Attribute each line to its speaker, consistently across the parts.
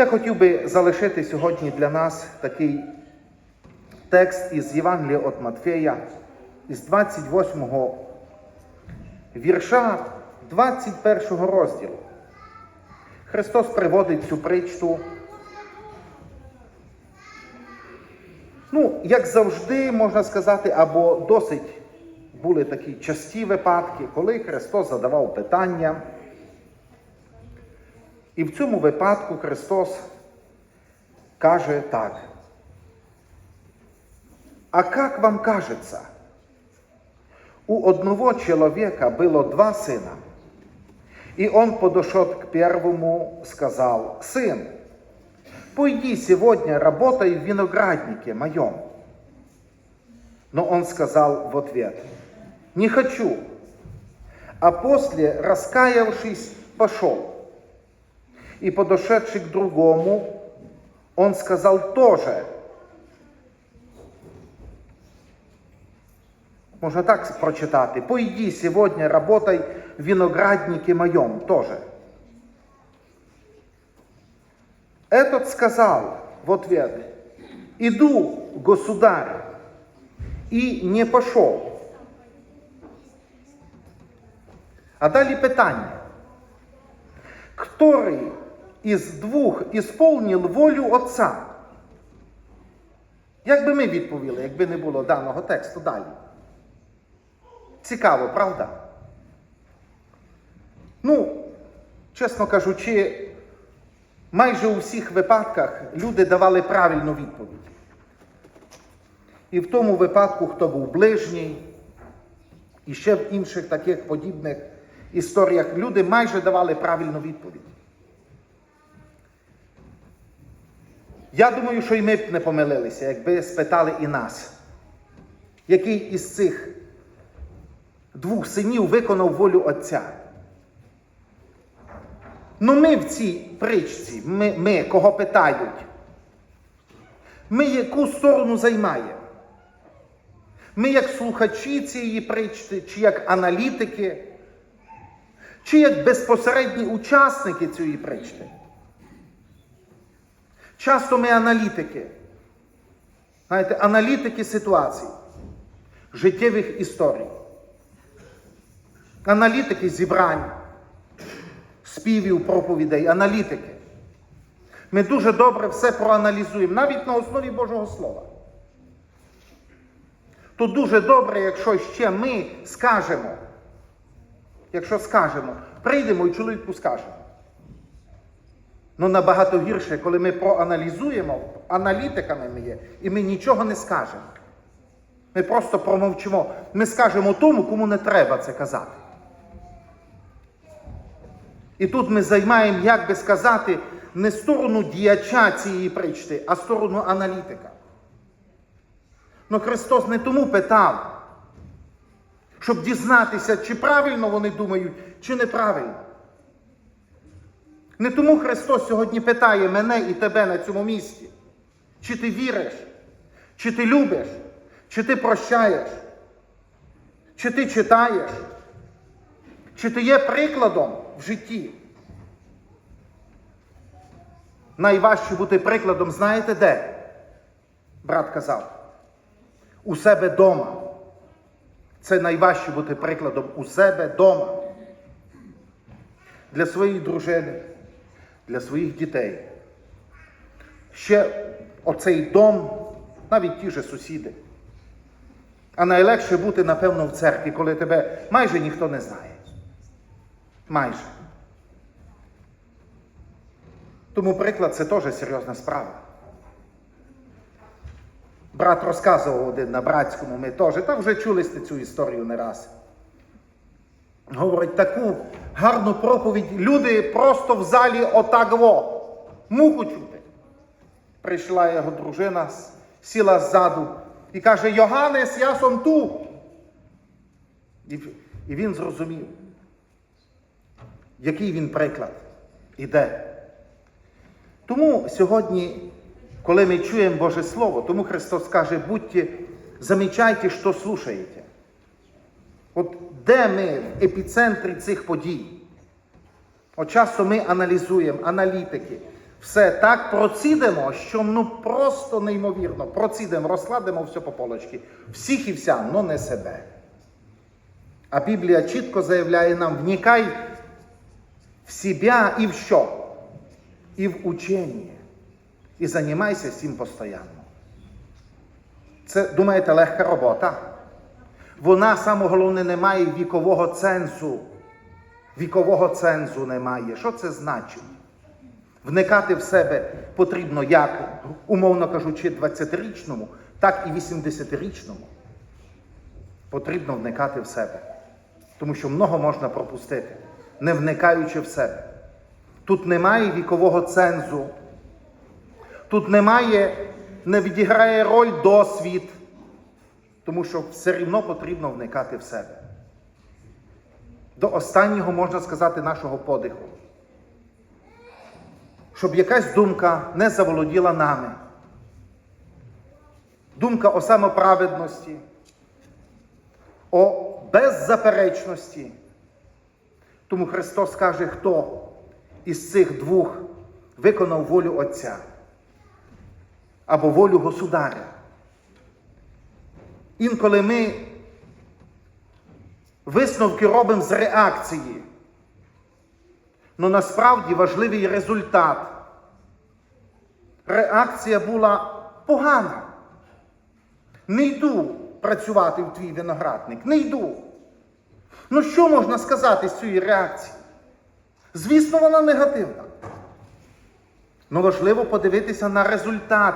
Speaker 1: Я хотів би залишити сьогодні для нас такий текст із Євангелія від Матфея, із 28 вірша 21 розділу. Христос приводить цю притчу. Ну, як завжди, можна сказати, або досить були такі часті випадки, коли Христос задавав питання. І в цьому випадку Христос каже так. А как вам кажется, у одного человека было два сына, и он подошел к первому, сказал, «Сын, пойди сегодня работай в винограднике моем». Но он сказал в ответ, «Не хочу». А после, раскаявшись, пошел. И подошедший к другому, он сказал тоже. Можно так прочитати. Пойди сегодня работай в винограднике моем тоже. Этот сказал в ответ, иду, государь, и не пошел. А далі питання. Который із двох ісполнив волю Отця? Як би ми відповіли, якби не було даного тексту далі? Цікаво, правда? Ну, чесно кажучи, майже у всіх випадках люди давали правильну відповідь. І в тому випадку, хто був ближній, і ще в інших таких подібних історіях люди майже давали правильну відповідь. Я думаю, що і ми б не помилилися, якби спитали і нас, який із цих двох синів виконав волю Отця. Ну ми в цій притчці, ми, ми кого питають, ми яку сторону займаємо? Ми як слухачі цієї притчі, чи як аналітики, чи як безпосередні учасники цієї притчі. Часто ми аналітики, знаєте, аналітики ситуацій, життєвих історій, аналітики зібрань, співів, проповідей, аналітики. Ми дуже добре все проаналізуємо, навіть на основі Божого Слова. То дуже добре, якщо ще ми скажемо, якщо скажемо, прийдемо і чоловіку скажемо. Ну набагато гірше, коли ми проаналізуємо, аналітиками ми є, і ми нічого не скажемо. Ми просто промовчимо. Ми скажемо тому, кому не треба це казати. І тут ми займаємо, як би сказати, не сторону діяча цієї причти, а сторону аналітика. Ну Христос не тому питав, щоб дізнатися, чи правильно вони думають, чи неправильно. Не тому Христос сьогодні питає мене і тебе на цьому місці. Чи ти віриш, чи ти любиш, чи ти прощаєш, чи ти читаєш, чи ти є прикладом в житті. Найважче бути прикладом, знаєте де? Брат казав. У себе вдома. Це найважче бути прикладом у себе вдома. Для своєї дружини, для своїх дітей. Ще оцей дом, навіть ті же сусіди. А найлегше бути, напевно, в церкві, коли тебе майже ніхто не знає. Майже. Тому приклад це теж серйозна справа. Брат розказував один на братському, ми теж, та вже чули цю історію не раз. Говорить, таку гарну проповідь. Люди просто в залі отак во, муху чути. Прийшла його дружина, сіла ззаду і каже: Йоганнес, я сом ту. І, і він зрозумів, який він приклад іде. Тому сьогодні, коли ми чуємо Боже Слово, тому Христос каже, будьте, замічайте, що слушаєте. От де ми в епіцентрі цих подій? От часто ми аналізуємо, аналітики, все так процідимо, що ну просто неймовірно. Процідемо, розкладемо все по полочки. Всіх і вся, но не себе. А Біблія чітко заявляє нам: вникай в себя і в що? І в учення. І займайся цим постійно. Це, думаєте, легка робота? Вона, саме головне, не має вікового цензу. Вікового цензу немає. Що це значить? Вникати в себе потрібно як, умовно кажучи, 20-річному, так і 80-річному. Потрібно вникати в себе. Тому що много можна пропустити, не вникаючи в себе. Тут немає вікового цензу. Тут немає, не відіграє роль досвід, тому що все рівно потрібно вникати в себе. До останнього, можна сказати, нашого подиху. Щоб якась думка не заволоділа нами. Думка о самоправедності, о беззаперечності. Тому Христос каже, хто із цих двох виконав волю Отця або волю Государя. Інколи ми висновки робимо з реакції. але насправді важливий результат. Реакція була погана. Не йду працювати в твій виноградник, не йду. Ну що можна сказати з цієї реакції? Звісно, вона негативна. Ну важливо подивитися на результат.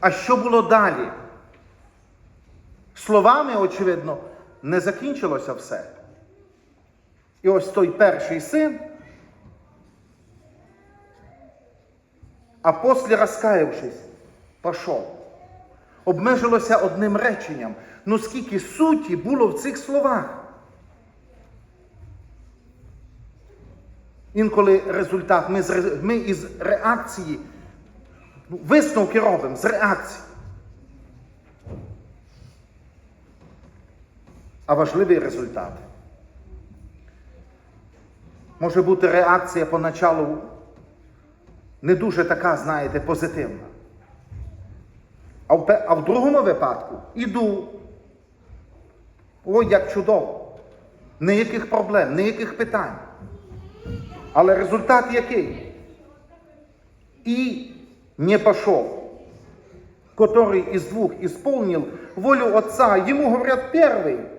Speaker 1: А що було далі? Словами, очевидно, не закінчилося все. І ось той перший син, а після розкаявшись, пішов. Обмежилося одним реченням. Ну скільки суті було в цих словах. Інколи результат, ми, з, ми із реакції, ну, висновки робимо з реакції. А важливий результат. Може бути реакція поначалу не дуже така, знаєте, позитивна. А в, а в другому випадку іду. Ой, як чудово. Ніяких проблем, ніяких питань. Але результат який? И не пошел, который из двух исполнил волю Отца. Ему говорят первый.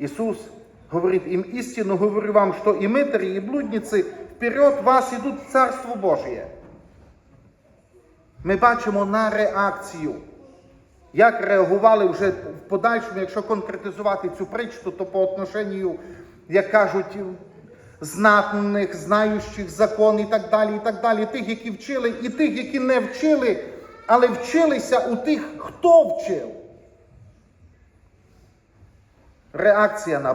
Speaker 1: Иисус говорит им истину, говорю вам, что и мытари, и блудницы вперед вас идут в Царство Божие. Ми бачимо на реакцію. Як реагували вже в подальшому, якщо конкретизувати цю притчу, то по отношенню, як кажуть, знатних, знаючих закон і так далі, і так далі, тих, які вчили, і тих, які не вчили, але вчилися у тих, хто вчив. Реакція на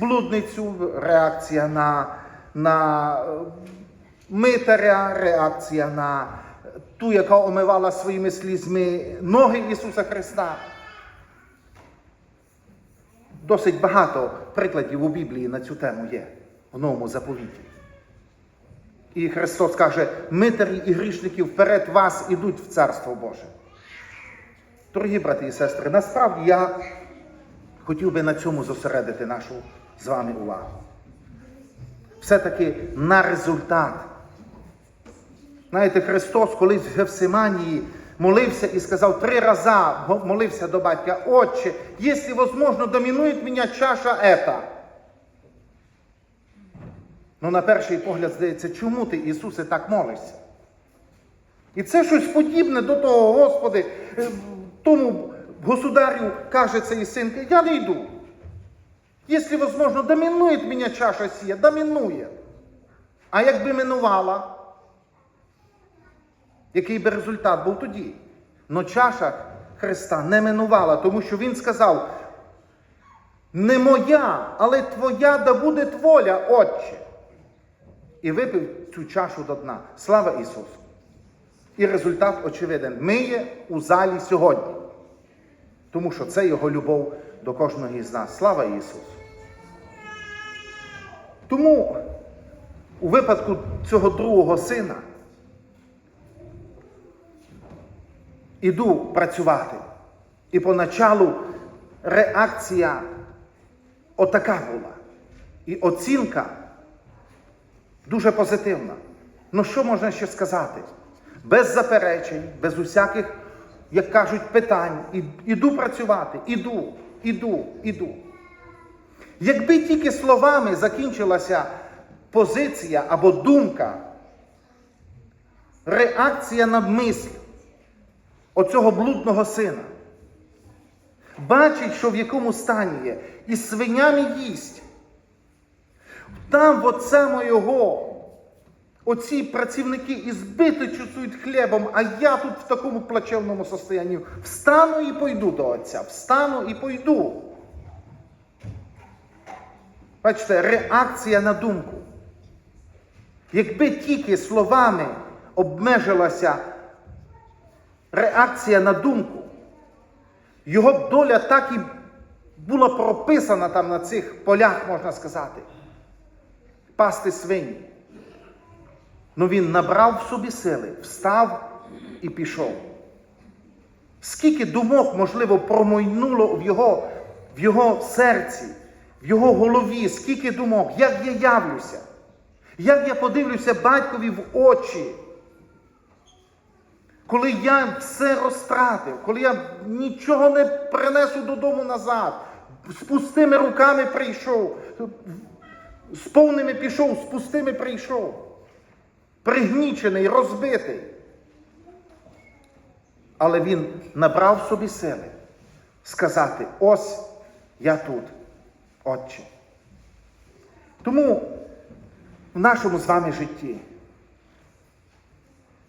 Speaker 1: блудницю, реакція на, на е, митаря, реакція на ту, яка омивала своїми слізьми ноги Ісуса Христа. Досить багато прикладів у Біблії на цю тему є в новому заповіті. І Христос каже, митарі і грішники вперед вас ідуть в Царство Боже. Дорогі брати і сестри, насправді я хотів би на цьому зосередити нашу з вами увагу. Все-таки на результат. Знаєте, Христос колись в Гефсиманії молився і сказав три рази, молився до батька, Отче, якщо возможно, домінує мене чаша ета. Ну, на перший погляд здається, чому ти, Ісусе, так молишся? І це щось подібне до того, Господи, е, тому государю каже цей син, я не йду. Якщо возможно, домінує мене чаша сія, домінує. А якби минувала, який би результат був тоді? Но чаша Христа не минувала, тому що Він сказав, не моя, але твоя да буде твоя, Отче. І випив цю чашу до дна. Слава Ісусу! І результат очевиден. Ми є у залі сьогодні. Тому що це Його любов до кожного із нас. Слава Ісусу! Тому у випадку цього другого сина іду працювати. І поначалу реакція отака була. І оцінка дуже позитивна. Ну що можна ще сказати? Без заперечень, без усяких, як кажуть, питань. І- Іду працювати, іду, іду, іду. Якби тільки словами закінчилася позиція або думка, реакція на мисль оцього блудного сина, бачить, що в якому стані є, і свинями їсть. Там от саме його, оці працівники і збити чувствують хлібом, а я тут в такому плачевному состоянні. Встану і пойду до Отця, встану і пойду. Бачите, реакція на думку. Якби тільки словами обмежилася реакція на думку, його доля так і була прописана там на цих полях, можна сказати, пасти свині. Ну він набрав в собі сили, встав і пішов. Скільки думок, можливо, промойнуло в його, в його серці, в його голові, скільки думок, як я явлюся, як я подивлюся батькові в очі. Коли я все розтратив, коли я нічого не принесу додому назад, з пустими руками прийшов, з повними пішов, з пустими прийшов, пригнічений, розбитий. Але він набрав собі сили сказати: ось я тут, Отче. Тому в нашому з вами житті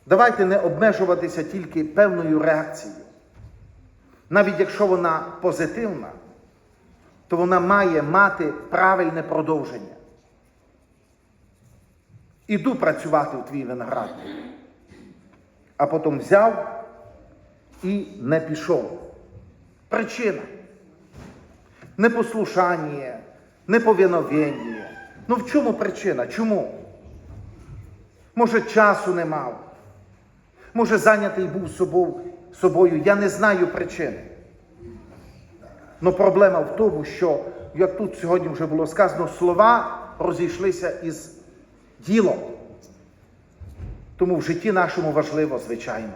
Speaker 1: давайте не обмежуватися тільки певною реакцією. Навіть якщо вона позитивна, то вона має мати правильне продовження. Іду працювати у твій виноградник. А потім взяв і не пішов. Причина. Непослушання, неповиновення. Ну в чому причина? Чому? Може, часу не мав. Може, зайнятий був собою. Я не знаю причини. Но проблема в тому, що, як тут сьогодні вже було сказано, слова розійшлися із ділом. Тому в житті нашому важливо, звичайно,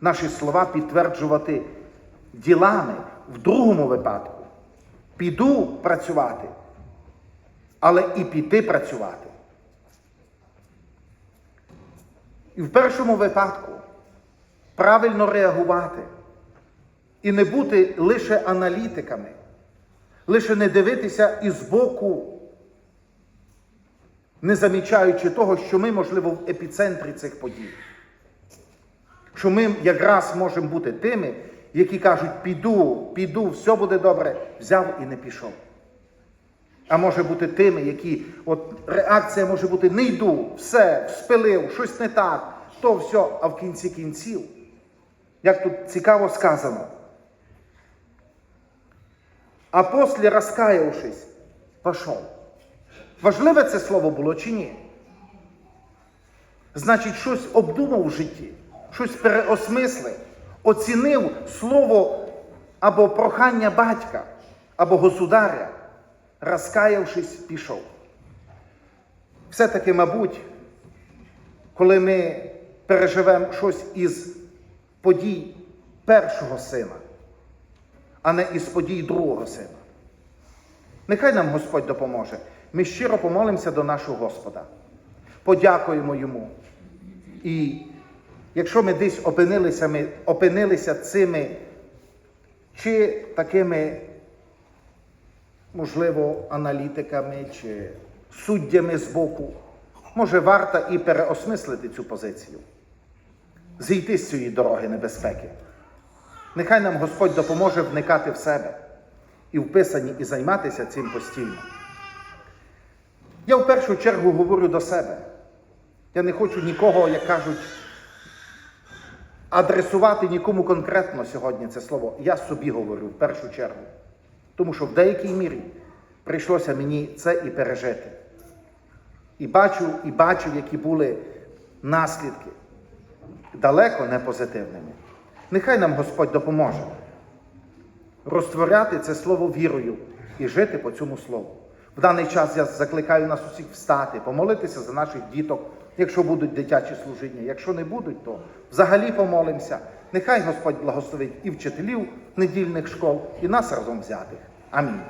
Speaker 1: наші слова підтверджувати ділами в другому випадку. Піду працювати, але і піти працювати. І в першому випадку правильно реагувати і не бути лише аналітиками, лише не дивитися із боку, не замічаючи того, що ми, можливо, в епіцентрі цих подій. Що ми якраз можемо бути тими, які кажуть, піду, піду, все буде добре, взяв і не пішов. А може бути тими, які, от реакція може бути не йду, все, спилив, щось не так, то все, а в кінці кінців. Як тут цікаво сказано. А після розкаявшись, пішов. Важливе це слово було чи ні? Значить, щось обдумав в житті, щось переосмислив, оцінив слово або прохання батька, або государя, розкаявшись, пішов. Все-таки, мабуть, коли ми переживемо щось із подій першого сина, а не із подій другого сина. Нехай нам Господь допоможе. Ми щиро помолимося до нашого Господа, подякуємо Йому. І якщо ми десь опинилися, ми опинилися цими чи такими, можливо, аналітиками, чи суддями з боку, може варто і переосмислити цю позицію, зійти з цієї дороги небезпеки. Нехай нам Господь допоможе вникати в себе і в Писанні, і займатися цим постійно. Я в першу чергу говорю до себе. Я не хочу нікого, як кажуть, адресувати нікому конкретно сьогодні це слово. Я собі говорю в першу чергу. Тому що в деякій мірі прийшлося мені це і пережити. І бачу, і бачив, які були наслідки далеко не позитивними. Нехай нам Господь допоможе розтворяти це слово вірою і жити по цьому слову. Даний час я закликаю нас усіх встати, помолитися за наших діток, якщо будуть дитячі служіння. Якщо не будуть, то взагалі помолимося. Нехай Господь благословить і вчителів недільних школ, і нас разом взятих. Амінь.